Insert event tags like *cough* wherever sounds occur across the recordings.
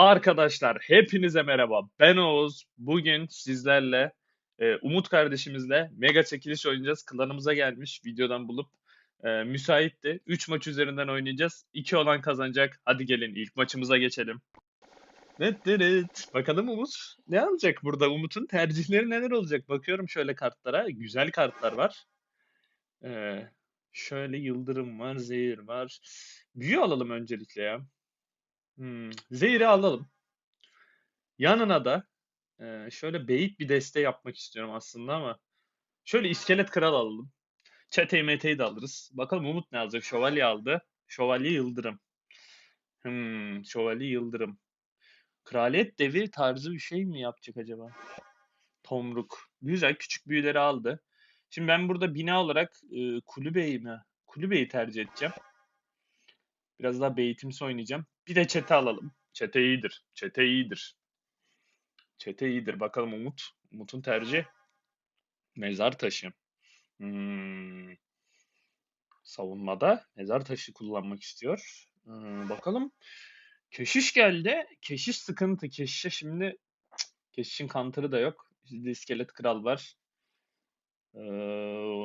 Arkadaşlar hepinize merhaba. Ben Oğuz. Bugün sizlerle e, Umut kardeşimizle mega çekiliş oynayacağız. Klanımıza gelmiş videodan bulup e, müsaitti. 3 maç üzerinden oynayacağız. 2 olan kazanacak. Hadi gelin ilk maçımıza geçelim. Evet. Bakalım Umut ne alacak burada? Umut'un tercihleri neler olacak? Bakıyorum şöyle kartlara. Güzel kartlar var. E, şöyle Yıldırım var, Zehir var. Büyü alalım öncelikle ya. Hmm, Zehir'i alalım. Yanına da e, şöyle beyit bir deste yapmak istiyorum aslında ama şöyle iskelet kral alalım. Çeteyi meteyi de alırız. Bakalım Umut ne alacak? Şövalye aldı. Şövalye Yıldırım. Hmm, Şövalye Yıldırım. Kraliyet devi tarzı bir şey mi yapacak acaba? Tomruk. Güzel küçük büyüleri aldı. Şimdi ben burada bina olarak e, kulübeyi mi? Kulübeyi tercih edeceğim. Biraz daha beytimsi oynayacağım. Bir de çete alalım. Çete iyidir. Çete iyidir. Çete iyidir. Bakalım Umut. Umut'un tercihi. Mezar taşı. Hmm. Savunmada mezar taşı kullanmak istiyor. Hmm, bakalım. Keşiş geldi. Keşiş sıkıntı. Keşişe şimdi Keşişin kantırı da yok. Bizde iskelet kral var. Ee,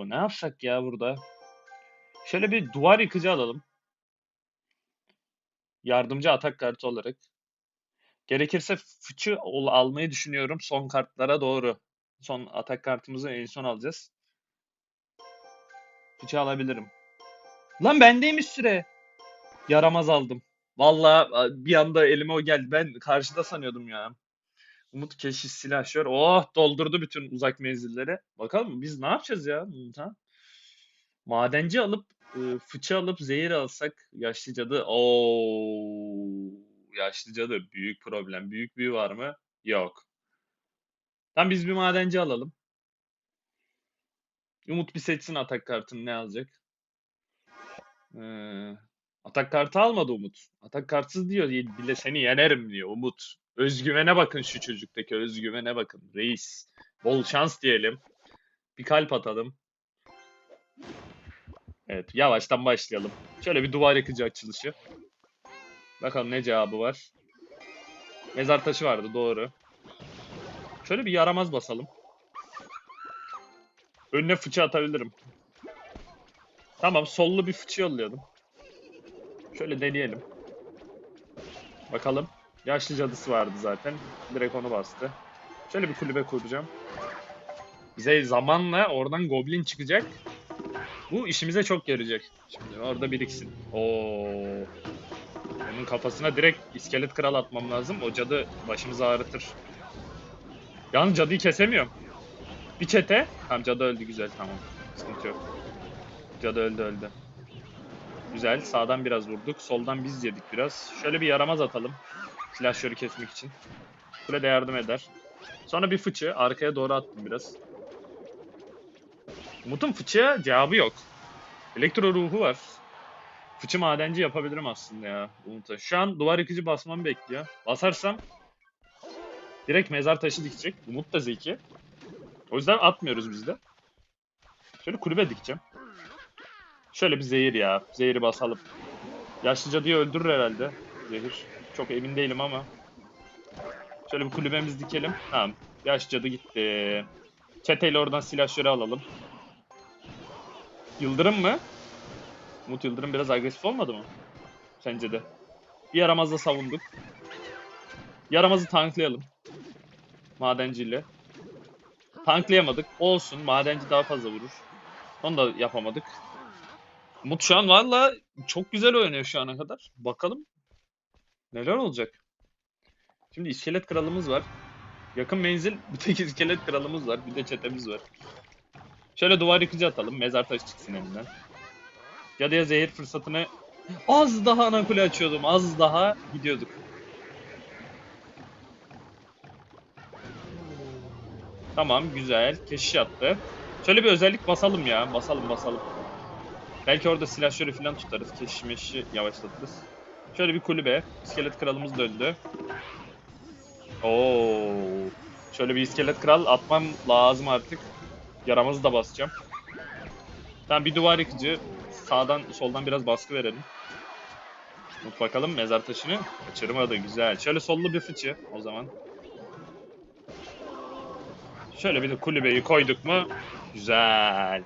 ne yapsak ya burada? Şöyle bir duvar yıkıcı alalım. Yardımcı atak kartı olarak. Gerekirse fıçı almayı düşünüyorum son kartlara doğru. Son atak kartımızı en son alacağız. Fıçı alabilirim. Lan bendeymiş süre. Yaramaz aldım. Vallahi bir anda elime o geldi. Ben karşıda sanıyordum ya. Umut keşiş silahşör. Oh doldurdu bütün uzak menzilleri. Bakalım biz ne yapacağız ya Umut'a? Madenci alıp e, fıçı alıp zehir alsak yaşlı cadı. Oo, yaşlı cadı büyük problem. Büyük büyü var mı? Yok. Tam biz bir madenci alalım. Umut bir seçsin atak kartını ne alacak? Ee, atak kartı almadı Umut. Atak kartsız diyor bile seni yenerim diyor Umut. Özgüvene bakın şu çocuktaki özgüvene bakın. Reis. Bol şans diyelim. Bir kalp atalım. Evet yavaştan başlayalım. Şöyle bir duvar yıkıcı açılışı. Bakalım ne cevabı var. Mezar taşı vardı doğru. Şöyle bir yaramaz basalım. Önüne fıçı atabilirim. Tamam sollu bir fıçı yolluyordum. Şöyle deneyelim. Bakalım. Yaşlı cadısı vardı zaten. Direkt onu bastı. Şöyle bir kulübe kuracağım. Bize zamanla oradan goblin çıkacak. Bu işimize çok yarayacak. Şimdi orada biriksin. Oo. Onun kafasına direkt iskelet kral atmam lazım. O cadı başımızı ağrıtır. Yalnız cadıyı kesemiyorum. Bir çete. Tamam cadı öldü güzel tamam. Sıkıntı yok. Cadı öldü öldü. Güzel. Sağdan biraz vurduk. Soldan biz yedik biraz. Şöyle bir yaramaz atalım. Silahşörü kesmek için. Kule de yardım eder. Sonra bir fıçı. Arkaya doğru attım biraz. Umut'un fıçıya cevabı yok. Elektro ruhu var. Fıçı madenci yapabilirim aslında ya Umut'a. Şu an duvar yıkıcı basmamı bekliyor. Basarsam direkt mezar taşı dikecek. Umut da zeki. O yüzden atmıyoruz biz de. Şöyle kulübe dikeceğim. Şöyle bir zehir ya. Zehiri basalım. Yaşlı cadıyı öldürür herhalde. Zehir. Çok emin değilim ama. Şöyle bir kulübemiz dikelim. Tamam. Yaşlı cadı gitti. Çeteyle oradan silahşörü alalım. Yıldırım mı? Umut Yıldırım biraz agresif olmadı mı? Sence de. Bir yaramazla savunduk. Yaramazı tanklayalım. Madenciyle. Tanklayamadık. Olsun. Madenci daha fazla vurur. Onu da yapamadık. Umut şu an valla çok güzel oynuyor şu ana kadar. Bakalım neler olacak. Şimdi iskelet kralımız var. Yakın menzil *laughs* bir tek iskelet kralımız var. Bir de çetemiz var. Şöyle duvar yıkıcı atalım. Mezar taşı çıksın elinden. Cadıya zehir fırsatını az daha ana kule açıyordum. Az daha gidiyorduk. Tamam güzel. Keşiş attı. Şöyle bir özellik basalım ya. Basalım basalım. Belki orada silahşörü falan tutarız. Keşiş meşi yavaşlatırız. Şöyle bir kulübe. İskelet kralımız da öldü. Oo. Şöyle bir iskelet kral atmam lazım artık. Yaramazı da basacağım. Tamam bir duvar yıkıcı. Sağdan soldan biraz baskı verelim. Umut bakalım mezar taşını kaçırmadı. Güzel. Şöyle sollu bir fıçı o zaman. Şöyle bir de kulübeyi koyduk mu? Güzel.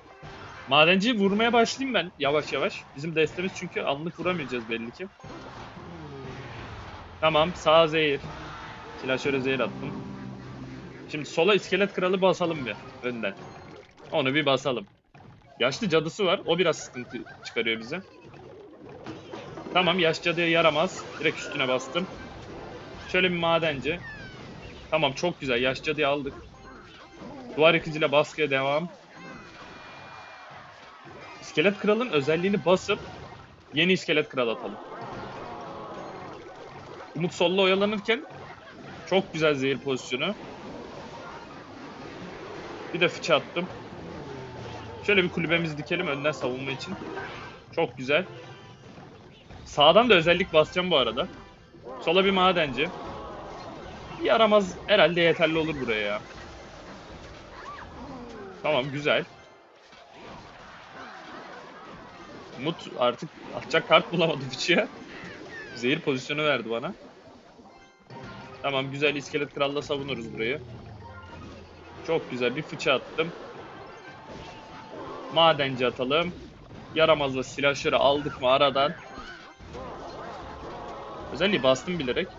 Madenciyi vurmaya başlayayım ben yavaş yavaş. Bizim destemiz çünkü anlık vuramayacağız belli ki. Tamam sağ zehir. Silahşöre zehir attım. Şimdi sola iskelet kralı basalım bir önden. Onu bir basalım. Yaşlı cadısı var. O biraz sıkıntı çıkarıyor bize. Tamam yaş cadıya yaramaz. Direkt üstüne bastım. Şöyle bir madenci. Tamam çok güzel. Yaş cadıyı aldık. Duvar yıkıcıyla baskıya devam. İskelet kralın özelliğini basıp yeni iskelet kral atalım. Umut solla oyalanırken çok güzel zehir pozisyonu. Bir de fıçı attım. Şöyle bir kulübemizi dikelim önden savunma için. Çok güzel. Sağdan da özellik basacağım bu arada. Sola bir madenci. Bir yaramaz herhalde yeterli olur buraya ya. Tamam güzel. Umut artık atacak kart bulamadı fıçıya. Zehir pozisyonu verdi bana. Tamam güzel iskelet kralla savunuruz burayı. Çok güzel bir fıçı attım. Madenci atalım. Yaramazla silahşörü aldık mı aradan. Özelliği bastım bilerek.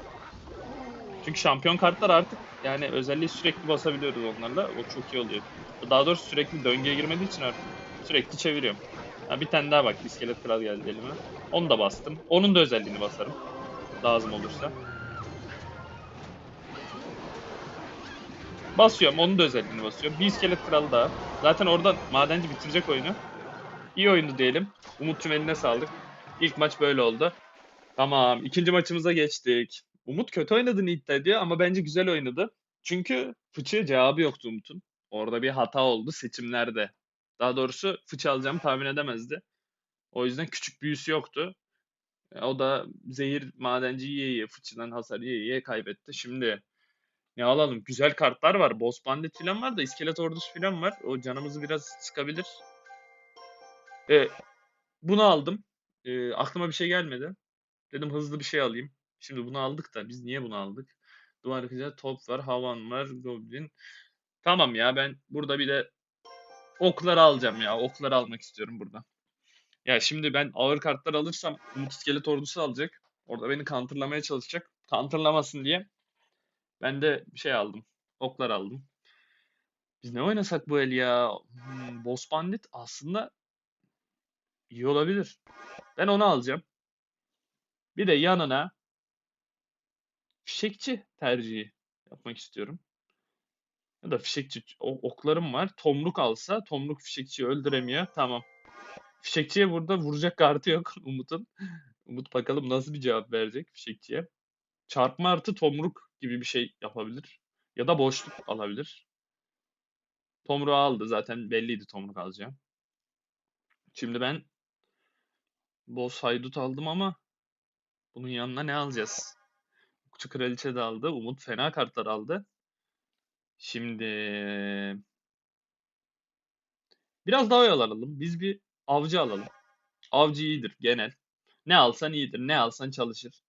Çünkü şampiyon kartlar artık yani özelliği sürekli basabiliyoruz onlarla. O çok iyi oluyor. Daha doğrusu sürekli döngüye girmediği için artık sürekli çeviriyorum. Ha, bir tane daha bak iskelet kral geldi elime. Onu da bastım. Onun da özelliğini basarım. Lazım olursa. Basıyorum. Onun da özelliğini basıyorum. Bir iskelet kralı daha. Zaten oradan madenci bitirecek oyunu. İyi oyundu diyelim. Umut'cum eline sağlık. İlk maç böyle oldu. Tamam. ikinci maçımıza geçtik. Umut kötü oynadığını iddia ediyor ama bence güzel oynadı. Çünkü fıçı cevabı yoktu Umut'un. Orada bir hata oldu seçimlerde. Daha doğrusu fıçı alacağımı tahmin edemezdi. O yüzden küçük büyüsü yoktu. E, O da zehir madenci yiye yiye fıçıdan hasar yiye yiye kaybetti. Şimdi ne alalım? Güzel kartlar var. Boss Bandit falan var da iskelet ordusu falan var. O canımızı biraz sıkabilir. E, bunu aldım. E, aklıma bir şey gelmedi. Dedim hızlı bir şey alayım. Şimdi bunu aldık da biz niye bunu aldık? Duvar yıkıcı top var, havan var, goblin. Tamam ya ben burada bir de okları alacağım ya. Okları almak istiyorum burada. Ya şimdi ben ağır kartlar alırsam Umut iskelet ordusu alacak. Orada beni counterlamaya çalışacak. Counterlamasın diye ben de şey aldım. Oklar aldım. Biz ne oynasak bu el ya? Hmm, Boss Bandit aslında iyi olabilir. Ben onu alacağım. Bir de yanına fişekçi tercihi yapmak istiyorum. Ya da fişekçi oklarım var. Tomruk alsa Tomruk fişekçiyi öldüremiyor. Tamam. Fişekçiye burada vuracak kartı yok *laughs* Umut'un. Umut bakalım nasıl bir cevap verecek fişekçiye. Çarpma artı tomruk gibi bir şey yapabilir. Ya da boşluk alabilir. Tomruğu aldı. Zaten belliydi tomruk alacağım. Şimdi ben boss haydut aldım ama bunun yanına ne alacağız? Okçu kraliçe de aldı. Umut fena kartlar aldı. Şimdi biraz daha oyalanalım. Biz bir avcı alalım. Avcı iyidir genel. Ne alsan iyidir. Ne alsan çalışır.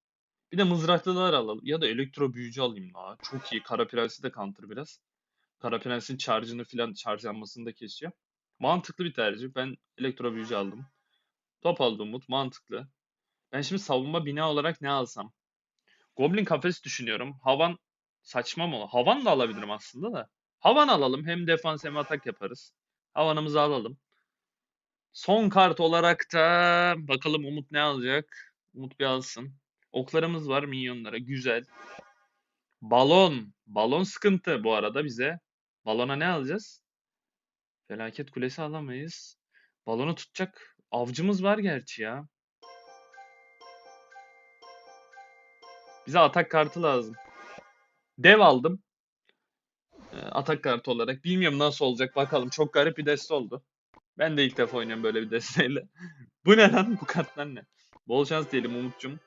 Bir de mızraklılar alalım. Ya da elektro büyücü alayım daha. Çok iyi. Kara Prens'i de counter biraz. Kara Prens'in charge'ını filan charge'lanmasını da kesiyor. Mantıklı bir tercih. Ben elektro büyücü aldım. Top aldım Umut. Mantıklı. Ben şimdi savunma bina olarak ne alsam? Goblin kafes düşünüyorum. Havan saçma mı? Havan da alabilirim aslında da. Havan alalım. Hem defans hem atak yaparız. Havanımızı alalım. Son kart olarak da bakalım Umut ne alacak? Umut bir alsın. Oklarımız var minyonlara. Güzel. Balon. Balon sıkıntı bu arada bize. Balona ne alacağız? Felaket kulesi alamayız. Balonu tutacak avcımız var gerçi ya. Bize atak kartı lazım. Dev aldım. Ee, Atak kartı olarak. Bilmiyorum nasıl olacak bakalım. Çok garip bir deste oldu. Ben de ilk defa oynuyorum böyle bir desteyle. *laughs* Bu ne lan? Bu kartlar ne? Bol şans diyelim Umut'cum.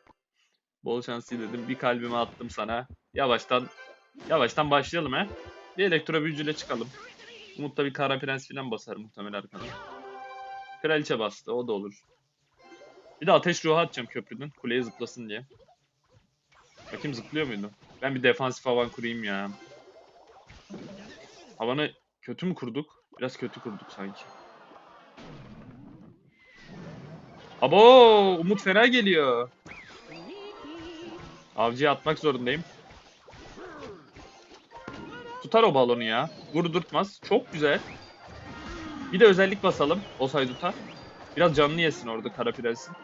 Bol şans diledim. Bir kalbime attım sana. Yavaştan yavaştan başlayalım he. Bir elektro büyücüyle çıkalım. Umut'ta bir kara prens falan basar muhtemelen arkadan. Kraliçe bastı. O da olur. Bir de ateş ruhu atacağım köprünün. Kuleye zıplasın diye. Bakayım zıplıyor muydu? Ben bir defansif havan kurayım ya. Havanı kötü mü kurduk? Biraz kötü kurduk sanki. Abo Umut fena geliyor. Avcıya atmak zorundayım. Tutar o balonu ya. Vurdurtmaz. Çok güzel. Bir de özellik basalım. O sayduta. Biraz canını yesin orada kara prensin.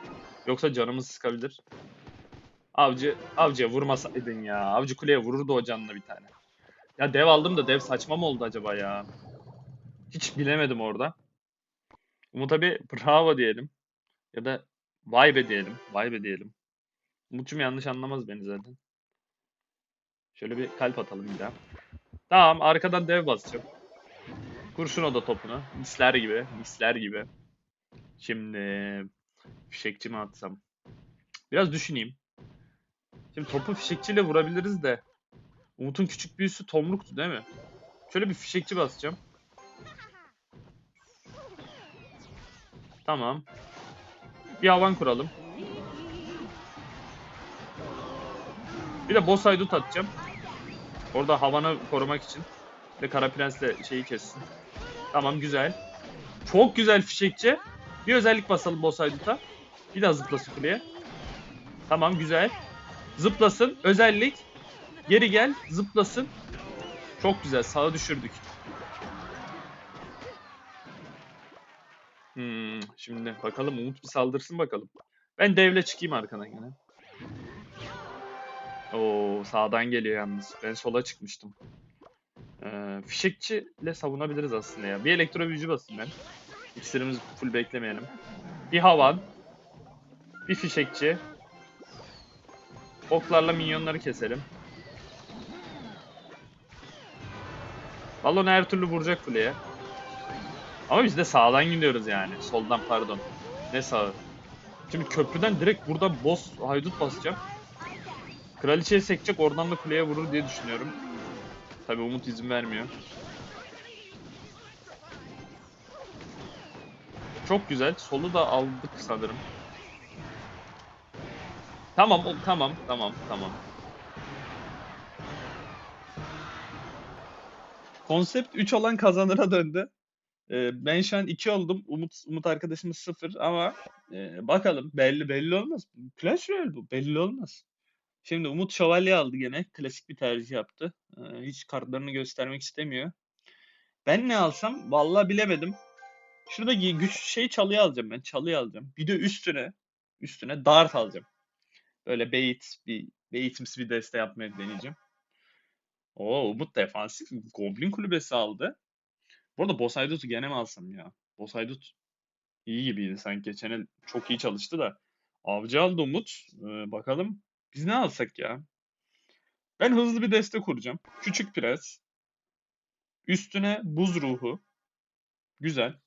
Yoksa canımız sıkabilir. Avcı, avcıya vurmasaydın ya. Avcı kuleye vururdu o canına bir tane. Ya dev aldım da dev saçma mı oldu acaba ya? Hiç bilemedim orada. Umut'a bir bravo diyelim. Ya da vay be diyelim. Vay be diyelim. Umut'cum yanlış anlamaz beni zaten. Şöyle bir kalp atalım bir daha. Tamam arkadan dev basacağım. Kurşun o da topunu. Misler gibi. Misler gibi. Şimdi fişekçi mi atsam? Biraz düşüneyim. Şimdi topu fişekçiyle vurabiliriz de. Umut'un küçük büyüsü tomruktu değil mi? Şöyle bir fişekçi basacağım. Tamam. Bir havan kuralım. Bir de boss haydut atacağım. Orada havanı korumak için. Ve Kara Prens'le şeyi kessin. Tamam güzel. Çok güzel fişekçi. Bir özellik basalım boss haydut'a. Bir daha zıplasın kuleye. Tamam güzel. Zıplasın. Özellik. Geri gel. Zıplasın. Çok güzel. Sağa düşürdük. Hmm, şimdi bakalım Umut bir saldırsın bakalım. Ben devle çıkayım arkadan yine. Oo sağdan geliyor yalnız. Ben sola çıkmıştım. Ee, fişekçiyle savunabiliriz aslında ya. Bir elektro büyücü basayım ben. İksirimiz full beklemeyelim. Bir havan. Bir fişekçi. Oklarla minyonları keselim. Balon her türlü vuracak kuleye. Ama biz de sağdan gidiyoruz yani. Soldan pardon. Ne sağı? Şimdi köprüden direkt burada boss haydut basacağım. Kraliçeye sekecek oradan da kuleye vurur diye düşünüyorum. Tabi Umut izin vermiyor. Çok güzel. Solu da aldık sanırım. Tamam, tamam, tamam, tamam. Konsept 3 olan kazanıra döndü. Ee, ben şu an 2 oldum. Umut Umut arkadaşımız 0 ama e, bakalım belli belli olmaz. Clash Royale bu belli olmaz. Şimdi Umut şövalye aldı gene. Klasik bir tercih yaptı. Ee, hiç kartlarını göstermek istemiyor. Ben ne alsam vallahi bilemedim. Şurada gi- güç şey çalıyı alacağım ben. Çalıyı alacağım. Bir de üstüne üstüne dart alacağım. Böyle bait bir baitimsi bir deste yapmaya deneyeceğim. Oo Umut defansif Goblin kulübesi aldı. Bu arada Boss Haydut'u gene mi alsam ya? Boss Haydut iyi gibiydi sanki. Geçen el çok iyi çalıştı da. Avcı aldı Umut. Ee, bakalım biz ne alsak ya? Ben hızlı bir deste kuracağım. Küçük pres. Üstüne buz ruhu. Güzel.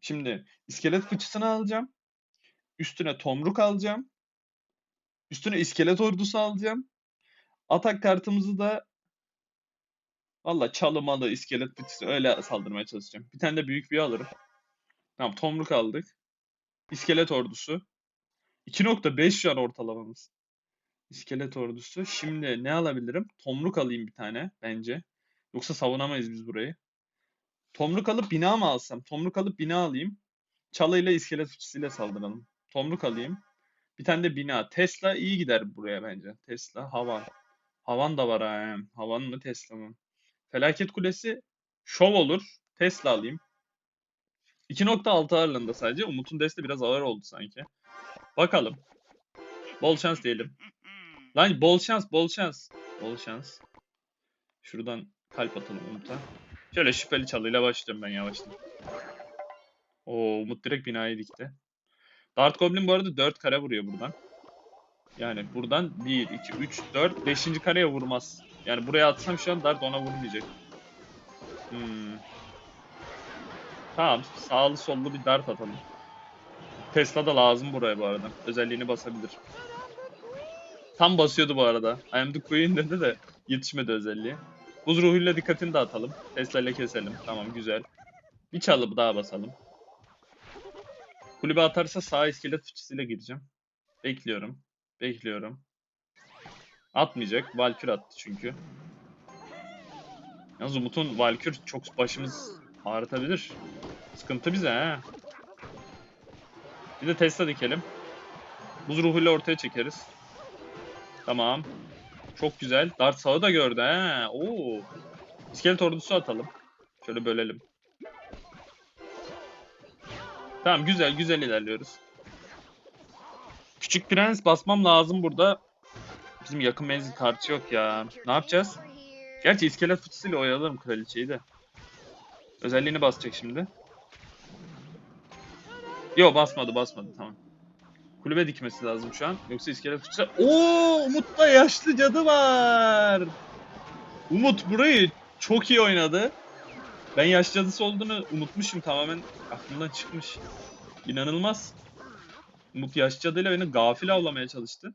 Şimdi iskelet fıçısını alacağım. Üstüne tomruk alacağım. Üstüne iskelet ordusu alacağım. Atak kartımızı da valla çalı malı iskelet fıçısı öyle saldırmaya çalışacağım. Bir tane de büyük bir alırım. Tamam tomruk aldık. İskelet ordusu. 2.5 şu an ortalamamız. İskelet ordusu. Şimdi ne alabilirim? Tomruk alayım bir tane bence. Yoksa savunamayız biz burayı. Tomruk alıp bina mı alsam? Tomruk alıp bina alayım. Çalıyla iskelet fıçısıyla saldıralım. Tomruk alayım. Bir tane de bina. Tesla iyi gider buraya bence. Tesla, Havan. Havan da var ha. Havan mı Tesla mı? Felaket Kulesi şov olur. Tesla alayım. 2.6 ağırlığında sadece. Umut'un deste biraz ağır oldu sanki. Bakalım. Bol şans diyelim. Lan bol şans, bol şans. Bol şans. Şuradan kalp atalım Umut'a. Şöyle şüpheli çalıyla başlıyorum ben yavaştan. Oo Umut direkt binayı dikti. Dart Goblin bu arada 4 kare vuruyor buradan. Yani buradan 1, 2, 3, 4, 5. kareye vurmaz. Yani buraya atsam şu an Dart ona vurmayacak. Hmm. Tamam sağlı sollu bir Dart atalım. Tesla da lazım buraya bu arada. Özelliğini basabilir. Tam basıyordu bu arada. I am the queen dedi de yetişmedi özelliği. Buz ruhuyla dikkatini dağıtalım. Tesla ile keselim. Tamam güzel. Bir çalı daha basalım. Kulübe atarsa sağ iskelet fıçısıyla gireceğim. Bekliyorum. Bekliyorum. Atmayacak. Valkür attı çünkü. Yalnız Umut'un Valkür çok başımız ağrıtabilir. Sıkıntı bize ha. Bir de Tesla dikelim. Buz ruhuyla ortaya çekeriz. Tamam. Çok güzel. Dart sağı da gördü ha. Oo. İskelet ordusu atalım. Şöyle bölelim. Tamam güzel güzel ilerliyoruz. Küçük prens basmam lazım burada. Bizim yakın menzil kartı yok ya. Ne yapacağız? Gerçi iskelet fıçısıyla oyalarım kraliçeyi de. Özelliğini basacak şimdi. Yo basmadı basmadı tamam. Kulübe dikmesi lazım şu an. Yoksa iskelet fıçısı... Oo Umut'ta yaşlı cadı var. Umut burayı çok iyi oynadı. Ben yaş cadısı olduğunu unutmuşum tamamen aklımdan çıkmış. İnanılmaz. Umut yaş cadıyla beni gafil avlamaya çalıştı.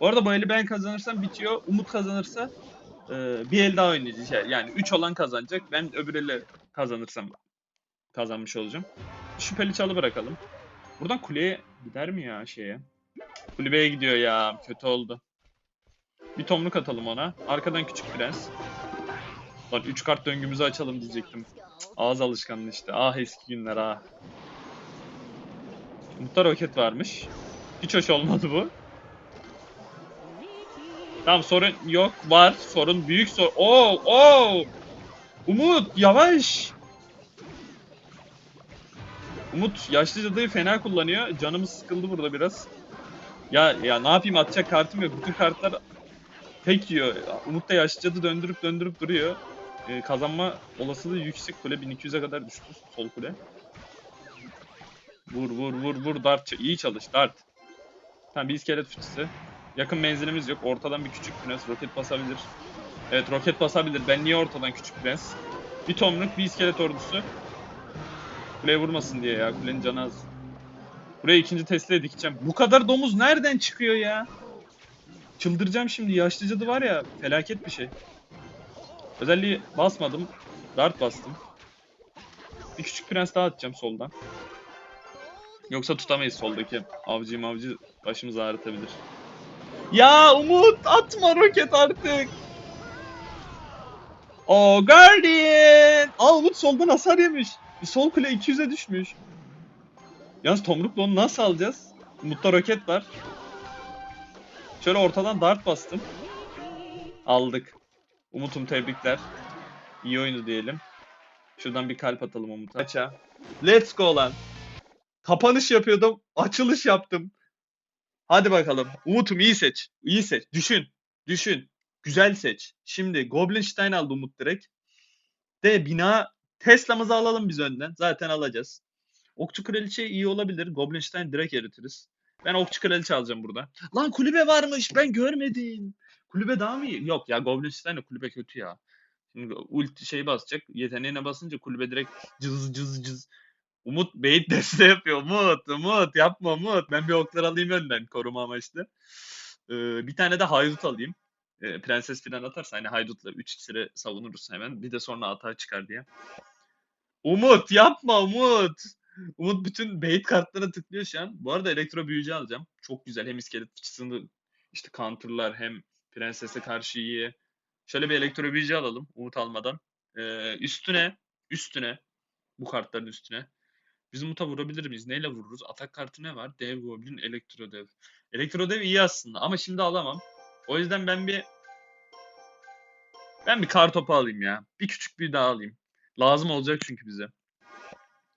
Bu arada bu eli ben kazanırsam bitiyor. Umut kazanırsa e, bir el daha oynayacağız. Yani 3 olan kazanacak. Ben öbür eli kazanırsam kazanmış olacağım. Şüpheli çalı bırakalım. Buradan kuleye gider mi ya şeye? Kulübeye gidiyor ya. Kötü oldu. Bir tomruk atalım ona. Arkadan küçük prens. Lan 3 kart döngümüzü açalım diyecektim. Ağız alışkanlığı işte. Ah eski günler ah. Umut'ta roket varmış. Hiç hoş olmadı bu. Tamam sorun yok. Var. Sorun büyük sorun. Oo, oo. Umut yavaş. Umut yaşlı cadıyı fena kullanıyor. Canımız sıkıldı burada biraz. Ya ya ne yapayım atacak kartım yok. Bütün kartlar tek yiyor. Umut da yaşlı cadı döndürüp döndürüp duruyor. Ee, kazanma olasılığı yüksek. Kule 1200'e kadar düştü. Sol kule. Vur vur vur vur dart. iyi çalış dart. Tamam bir iskelet fıçısı. Yakın menzilimiz yok. Ortadan bir küçük prens roket basabilir. Evet roket basabilir. Ben niye ortadan küçük prens? Bir tomruk bir iskelet ordusu. Kuleye vurmasın diye ya. Kulenin canı az. Buraya ikinci Tesla'ya dikeceğim. Bu kadar domuz nereden çıkıyor ya? Çıldıracağım şimdi. Yaşlı cadı var ya. Felaket bir şey. Özelliği basmadım. Dart bastım. Bir küçük prens daha atacağım soldan. Yoksa tutamayız soldaki. Avcı mavcı başımızı ağrıtabilir. Ya Umut atma roket artık. O Guardian. Aa Umut soldan hasar yemiş. Sol kule 200'e düşmüş. Yalnız Tomruk'la onu nasıl alacağız? Umut'ta roket var. Şöyle ortadan dart bastım. Aldık. Umut'um tebrikler. İyi oyundu diyelim. Şuradan bir kalp atalım Umut'a. Aça. Let's go lan. Kapanış yapıyordum. Açılış yaptım. Hadi bakalım. Umut'um iyi seç. İyi seç. Düşün. Düşün. Güzel seç. Şimdi Goblinstein aldı Umut direkt. De bina Tesla'mızı alalım biz önden. Zaten alacağız. Okçu Kraliçe iyi olabilir. Goblinstein direkt eritiriz. Ben Okçu Kraliçe alacağım burada. Lan kulübe varmış. Ben görmedim. Kulübe daha mı iyi? Yok ya Goblinstein'le kulübe kötü ya. Şimdi ulti şey basacak. Yeteneğine basınca kulübe direkt cız cız cız. Umut bait deste yapıyor. Umut, Umut yapma Umut. Ben bir oklar alayım önden koruma amaçlı. Ee, bir tane de haydut alayım. Ee, prenses falan atarsa hani haydutla 3 iksiri savunuruz hemen. Bir de sonra atağa çıkar diye. Umut yapma Umut. Umut bütün bait kartlara tıklıyor şu an. Bu arada elektro büyücü alacağım. Çok güzel. Hem iskelet fıçısını işte counterlar hem prensese karşı iyi. Şöyle bir elektro büyücü alalım Umut almadan. Ee, üstüne üstüne bu kartların üstüne biz Umut'a vurabilir miyiz? Neyle vururuz? Atak kartı ne var? Dev Goblin, Elektro Dev. Elektro Dev iyi aslında ama şimdi alamam. O yüzden ben bir ben bir kar topu alayım ya. Bir küçük bir daha alayım. Lazım olacak çünkü bize.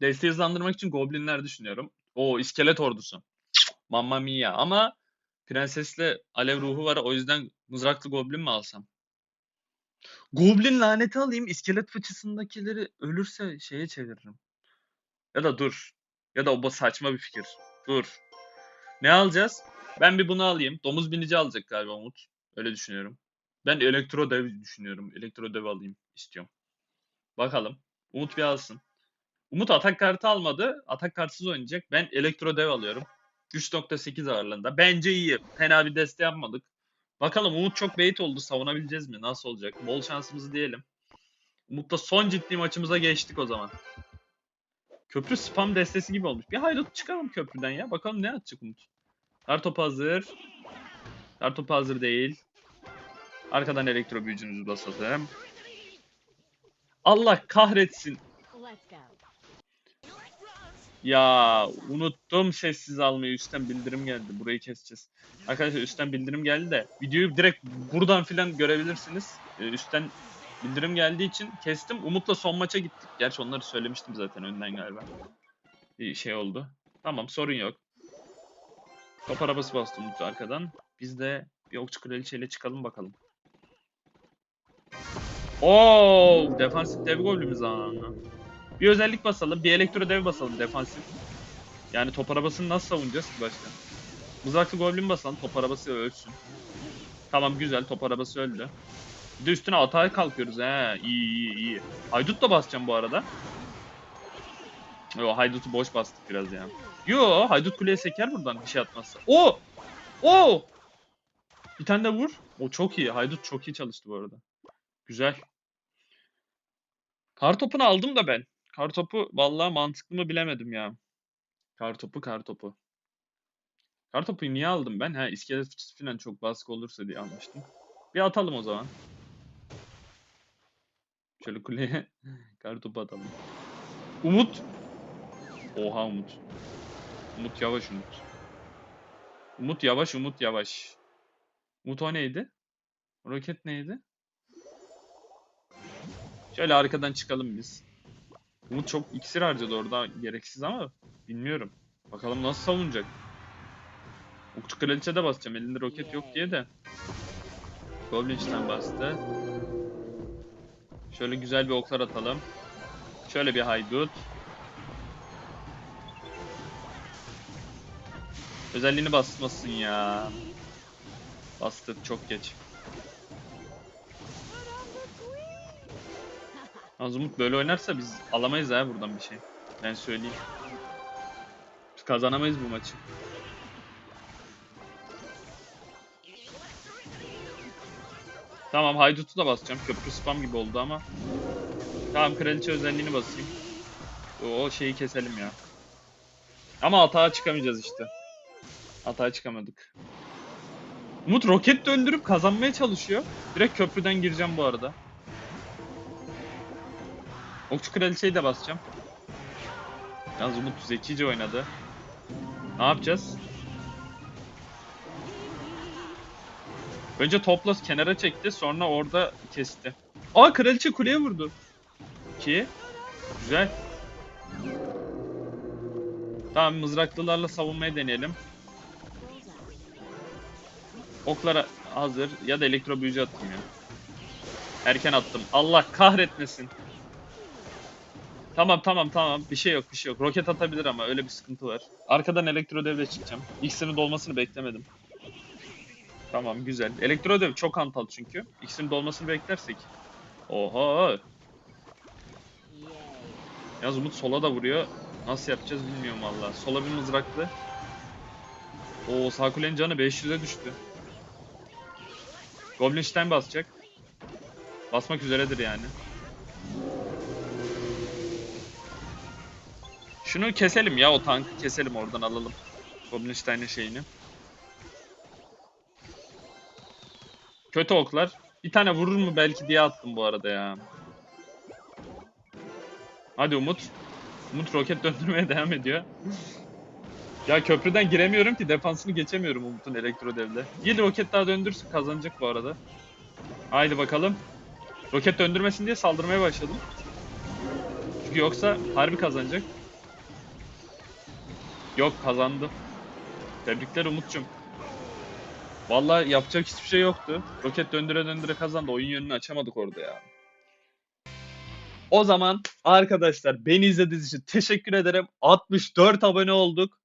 Desteği hızlandırmak için Goblinler düşünüyorum. O iskelet ordusu. Mamma mia. Ama Prensesle alev ruhu var. O yüzden mızraklı Goblin mi alsam? Goblin laneti alayım. İskelet fıçısındakileri ölürse şeye çeviririm. Ya da dur. Ya da o saçma bir fikir. Dur. Ne alacağız? Ben bir bunu alayım. Domuz binici alacak galiba Umut. Öyle düşünüyorum. Ben elektro dev düşünüyorum. Elektro dev alayım istiyorum. Bakalım. Umut bir alsın. Umut atak kartı almadı. Atak kartsız oynayacak. Ben elektro dev alıyorum. 3.8 ağırlığında. Bence iyi. Fena bir deste yapmadık. Bakalım Umut çok bait oldu. Savunabileceğiz mi? Nasıl olacak? Bol şansımızı diyelim. Umut'la son ciddi maçımıza geçtik o zaman. Köprü spam destesi gibi olmuş. Bir haydut çıkalım köprüden ya. Bakalım ne atacak Umut. Kartopu hazır. Kartopu hazır değil. Arkadan elektro büyücünüzü basalım. Allah kahretsin. Ya unuttum sessiz almayı. Üstten bildirim geldi. Burayı keseceğiz. Arkadaşlar üstten bildirim geldi de videoyu direkt buradan filan görebilirsiniz. Ee, üstten bildirim geldiği için kestim. Umut'la son maça gittik. Gerçi onları söylemiştim zaten önden galiba. Bir şey oldu. Tamam sorun yok. Top arabası bastı Umut arkadan. Biz de bir okçu kraliçeyle çıkalım bakalım. Oo, defansif dev golümüz anı. Bir özellik basalım, bir elektro dev basalım defansif. Yani top arabasını nasıl savunacağız ki başka? Mızraklı goblin basalım, top arabası ölsün. Tamam güzel, top arabası öldü. Bir de üstüne atağa kalkıyoruz he. İyi iyi iyi. Haydut da basacağım bu arada. Yo Haydut'u boş bastık biraz ya. Yo Haydut kuleye seker buradan bir şey atmazsa. O! O! Bir tane de vur. O çok iyi. Haydut çok iyi çalıştı bu arada. Güzel. Kartopunu aldım da ben. Kartopu vallahi mantıklı mı bilemedim ya. Kartopu kartopu. Kartopuyu niye aldım ben? Ha iskelet falan çok baskı olursa diye almıştım. Bir atalım o zaman. Şöyle kuleye *laughs* kartopu atalım. Umut. Oha Umut. Umut yavaş Umut. Umut yavaş Umut yavaş. Umut o neydi? Roket neydi? Şöyle arkadan çıkalım biz. Umut çok iksir harcadı orada gereksiz ama bilmiyorum. Bakalım nasıl savunacak. Okçu kraliçe de basacağım. Elinde roket yok diye de. Goblin'den bastı. Şöyle güzel bir oklar atalım. Şöyle bir haydut. Özelliğini basmasın ya. Bastı çok geç. Azumut böyle oynarsa biz alamayız ha buradan bir şey. Ben söyleyeyim. Biz kazanamayız bu maçı. Tamam Haydut'u da basacağım. Köprü spam gibi oldu ama. Tamam kraliçe özelliğini basayım. O şeyi keselim ya. Ama hata çıkamayacağız işte. Hata çıkamadık. Umut roket döndürüp kazanmaya çalışıyor. Direkt köprüden gireceğim bu arada. Okçu kraliçeyi de basacağım. Yalnız Umut zekice oynadı. Ne yapacağız? Önce topla kenara çekti sonra orada kesti. Aa kraliçe kuleye vurdu. 2 Güzel. Tamam mızraklılarla savunmayı deneyelim. Oklara hazır ya da elektro büyücü attım ya. Erken attım. Allah kahretmesin. Tamam tamam tamam. Bir şey yok bir şey yok. Roket atabilir ama öyle bir sıkıntı var. Arkadan elektro devle çıkacağım. İkisinin dolmasını beklemedim. Tamam güzel. Elektro dev çok antal çünkü. İkisinin dolmasını beklersek. Oha. Yalnız Umut sola da vuruyor. Nasıl yapacağız bilmiyorum valla. Sola bir mızraklı. Oo sağ kulenin canı 500'e düştü. Goblinstein basacak. Basmak üzeredir yani. Şunu keselim ya o tankı keselim oradan alalım. Goblinstein'in şeyini. Kötü oklar. Bir tane vurur mu belki diye attım bu arada ya. Hadi Umut. Umut roket *laughs* döndürmeye devam ediyor. ya köprüden giremiyorum ki defansını geçemiyorum Umut'un elektro devle. Bir roket daha döndürsün kazanacak bu arada. Haydi bakalım. Roket döndürmesin diye saldırmaya başladım. Çünkü yoksa harbi kazanacak. Yok kazandı. Tebrikler Umut'cum. Vallahi yapacak hiçbir şey yoktu. Roket döndüre döndüre kazandı. Oyun yönünü açamadık orada ya. O zaman arkadaşlar beni izlediğiniz için teşekkür ederim. 64 abone olduk.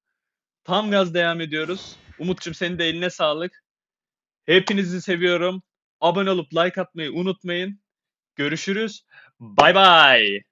Tam gaz devam ediyoruz. Umut'cum senin de eline sağlık. Hepinizi seviyorum. Abone olup like atmayı unutmayın. Görüşürüz. Bay bay.